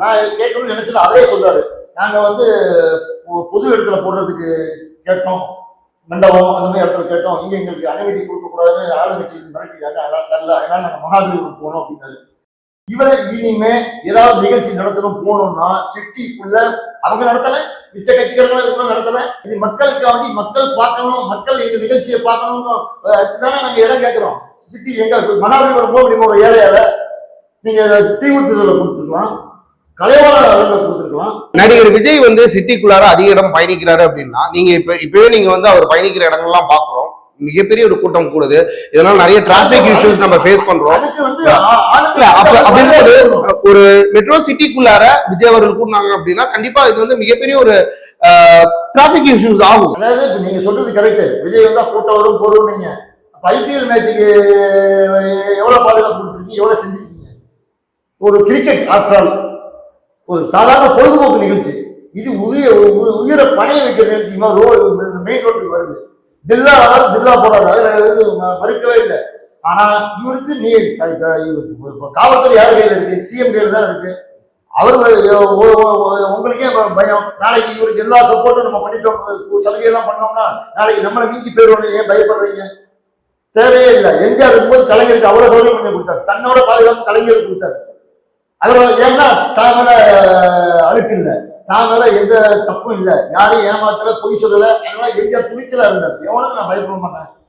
நான் கேட்கணும்னு நினைச்சது அவரே சொல்றாரு. நாங்க வந்து பொ- பொது இடத்துல போடுறதுக்கு கேட்டோம். மண்டபம் அந்த மாதிரி இடத்துல கேட்டோம். இங்க எங்களுக்கு அனுமதி கொடுக்க கூடாதுன்னு ஆளுங்கட்சி மிரட்டிட்டாங்க. அதனால தரல அதனால நாங்க மகாபலிபுரம் போனோம் அப்படின்னாரு. இவரை இனிமே ஏதாவது நிகழ்ச்சி நடத்தணும் போகணும்னா சிட்டிக்குள்ள அவங்க நடத்தல மிச்ச கட்சிகள் இதுக்குள்ள நடத்தல. இது மக்களுக்காண்டி மக்கள் பார்க்கணும் மக்கள் இந்த நிகழ்ச்சியை பார்க்கணும் தானே நாங்க இடம் கேட்கிறோம். சிட்டி எங்க மகாபலிபுரம் போக முடியுமா ஒரு ஏழையால? நீங்க தீவுத்திரல கொடுத்துருக்கலாம் நடிகர் விஜய் வந்து சிட்டிக்குள்ளார அதிக இடம் பயணிக்கிறாரு அப்படின்னா நீங்க இப்ப இப்பவே நீங்க வந்து அவர் பயணிக்கிற இடங்கள்லாம் பாக்குறோம் மிகப்பெரிய ஒரு கூட்டம் கூடுது. இதனால நிறைய டிராபிக் இஷ்யூஸ் நம்ம ஃபேஸ் பண்றோம். அப்படின்றது ஒரு மெட்ரோ சிட்டிக்குள்ளார விஜய் அவர்கள் கூட்டினாங்க அப்படின்னா கண்டிப்பா இது வந்து மிகப்பெரிய ஒரு டிராபிக் இஷ்யூஸ் ஆகும். அதாவது நீங்க சொல்றது கரெக்ட் விஜய் வந்தா கூட்டம் வரும் போடும் நீங்க. ஐபிஎல் மேட்சுக்கு எவ்வளவு பாதுகாப்பு கொடுத்துருக்கீங்க எவ்வளவு செஞ்சிருக்கீங்க? ஒரு கிரிக்கெட் ஆற்றால் ஒரு சாதாரண பொழுதுபோக்கு நிகழ்ச்சி. இது உயிர உ- உயிரை பணைய வைக்கிற நிகழ்ச்சி. ரோடு மெயின் ரோட்டுக்கு வருது. தில்லா வராது தில்லா போடாது மறுக்கவே இல்லை. ஆனா இவருக்கு நீ இவருக்கு காவல்துறை யார் கையில இருக்கு? சிஎம் கையில தான் இருக்கு. அவர் உங்களுக்கே பயம். நாளைக்கு இவருக்கு எல்லா சப்போர்ட்டும் நம்ம பண்ணிட்டோம். சலுகை எல்லாம் பண்ணோம்னா நாளைக்கு நம்மளை மீஞ்சி போயிடுவோம் ஏன் பயப்படுறீங்க? தேவையே இல்லை. எம்ஜிஆர் இருக்கும்போது கலைஞருக்கு அவ்வளவு சௌகரியம் பண்ணி கொடுத்தாரு. தன்னோட பாதுகாப்பு கலைஞருக்கு கொடுத்தாரு. அவர் ஏன்னா தான் மேல அழுக்கு இல்லை. தான் மேல எந்த தப்பும் இல்லை. யாரையும் ஏமாத்தல பொய் சொல்லல. அதெல்லாம் எங்கேயா துணிச்சலா இருந்தார் எவனுக்கு நான் பயப்பட மாட்டேன்.